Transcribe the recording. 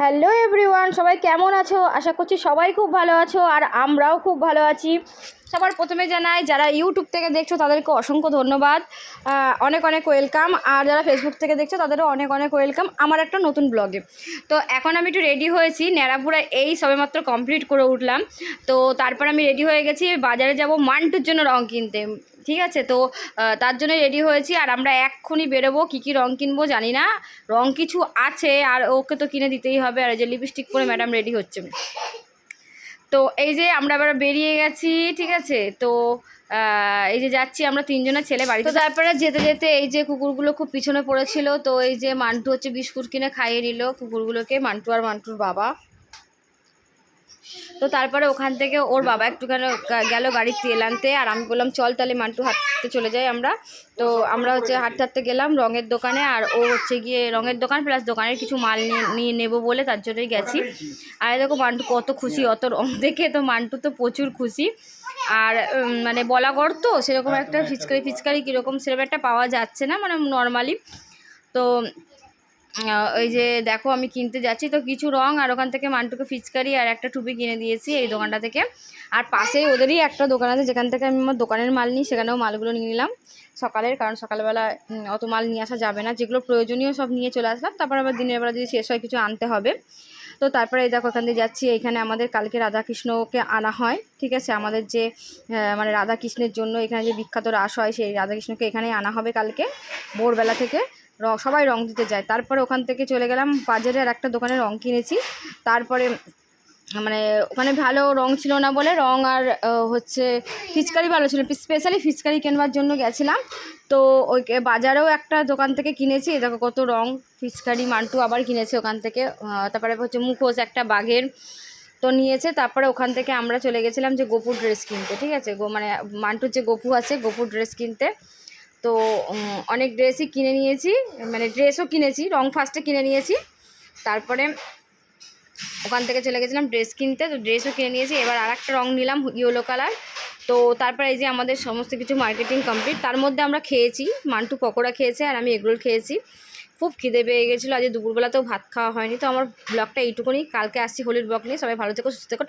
Hello everyone, সবাই কেমন আছো? আশা করছি সবাই খুব ভালো আছো আর আমরাও খুব ভালো আছি। সবার প্রথমে জানাই, যারা ইউটিউব থেকে দেখছ তাদেরকে অসংখ্য ধন্যবাদ। অনেক অনেক ওয়েলকাম। আর যারা ফেসবুক থেকে দেখছ তাদেরও অনেক অনেক ওয়েলকাম আমার একটা নতুন ব্লগে। তো এখন আমি একটু রেডি হয়েছি ন্যাড়াপুরা এই সবেমাত্র কমপ্লিট করে উঠলাম। তো তারপর আমি রেডি হয়ে গেছি, বাজারে যাব মান্টুর জন্য রং কিনতে। ঠিক আছে? তো তার জন্য রেডি হয়েছি। আর আমরা এক্ষুনি বেরোবো। কী কী রং কিনবো জানি না। রং কিছু আছে, আর ওকে তো কিনে দিতেই হবে। আর যে লিপস্টিক পরে ম্যাডাম রেডি হচ্ছে। তো, এই যে আমরা এবার বেরিয়ে গেছি, ঠিক আছে? তো এই যে যাচ্ছি আমরা তিনজনের ছেলে বাড়িতে। তো তারপরে যেতে যেতে এই যে কুকুরগুলো খুব পিছনে পড়েছিল। তো এই যে মান্টু হচ্ছে বিস্কুট কিনে খাইয়ে নিল কুকুরগুলোকে, মান্টু আর মান্টুর বাবা। তো তারপরে ওখান থেকে ওর বাবা একটুখানি গেল গাড়ির তেল আনতে, আর আমি বললাম, চল তাহলে মান্টু হাঁটতে চলে যাই আমরা। তো আমরা হচ্ছে হাঁটতে হাঁটতে গেলাম রঙের দোকানে, আর ও হচ্ছে গিয়ে রঙের দোকান প্লাস দোকানের কিছু মাল নিয়ে নেব বলে তার জন্যই গেছি। আর দেখো মান্টু কত খুশি, অত রং দেখে তো মান্টু তো প্রচুর খুশি। আর মানে বলাগড় তো, সেরকম একটা ফিচকারি ফিচকারি কীরকম সেরকম একটা পাওয়া যাচ্ছে না মানে নর্মালি। তো ওই যে দেখো আমি কিনতে যাচ্ছি, তো কিছু রং আর ওখান থেকে মান্টুকে ফিচকারি আর একটা টুপি কিনে দিয়েছি এই দোকানটা থেকে। আর পাশেই ওদেরই একটা দোকান আছে, যেখান থেকে আমি আমার দোকানের মাল নিই, সেখানেও মালগুলো নিয়ে নিলাম সকালের, কারণ সকালবেলা অত মাল নিয়ে আসা যাবে না। যেগুলো প্রয়োজনীয় সব নিয়ে চলে আসলাম, তারপর আবার দিনের বেলা যদি শেষ হয় কিছু আনতে হবে। তো তারপরে এই দেখো, এখান দিয়ে যাচ্ছি এখানে আমাদের কালকে রাধাকৃষ্ণকে আনা হয়, ঠিক আছে? আমাদের যে মানে রাধাকৃষ্ণের জন্য এখানে যে বিখ্যাত রাস হয়, সেই রাধাকৃষ্ণকে এখানেই আনা হবে কালকে, ভোরবেলা থেকে। সবাই রং দিতে যায়। তারপরে ওখান থেকে চলে গেলাম বাজারে আর একটা দোকানে রং কিনেছি। তারপরে মানে ওখানে ভালো রং ছিল না বলে রং আর হচ্ছে ফিচকারি ভালো ছিল স্পেশালি ফিচকারি কেনবার জন্য গেছিলাম। তো ওই বাজারেও একটা দোকান থেকে কিনেছি। দেখো কত রং, ফিচকারি মান্টু আবার কিনেছে ওখান থেকে। তারপরে হচ্ছে মুখোশ, একটা বাঘের তো নিয়েছে। তারপরে ওখান থেকে আমরা চলে গেছিলাম যে গোপুর ড্রেস কিনতে, ঠিক আছে? গো মানে মান্টুর যে গোপু আছে, গোপুর ড্রেস কিনতে। তো অনেক ড্রেসই কিনে নিয়েছি মানে ড্রেসও কিনেছি, রং ফার্স্টে কিনে নিয়েছি। তারপরে ওখান থেকে চলে গেছিলাম ড্রেস কিনতে, তো ড্রেসও কিনে নিয়েছি। এবার আর একটা রং নিলাম, ইয়েলো কালার। তো তারপরে এই যে আমাদের সমস্ত কিছু মার্কেটিং কমপ্লিট তার মধ্যে আমরা খেয়েছি, মান্টু পকোড়া খেয়েছে আর আমি এগরোল খেয়েছি। খুব খিদে পেয়ে গেছিল, আজ দুপুরবেলাতেও ভাত খাওয়া হয়নি, তো আমার ব্লগটা এইটুকুনি। কালকে আসছি হোলির ব্লগ নিয়ে, সবাই ভালো থেকো, সুস্থ থেকো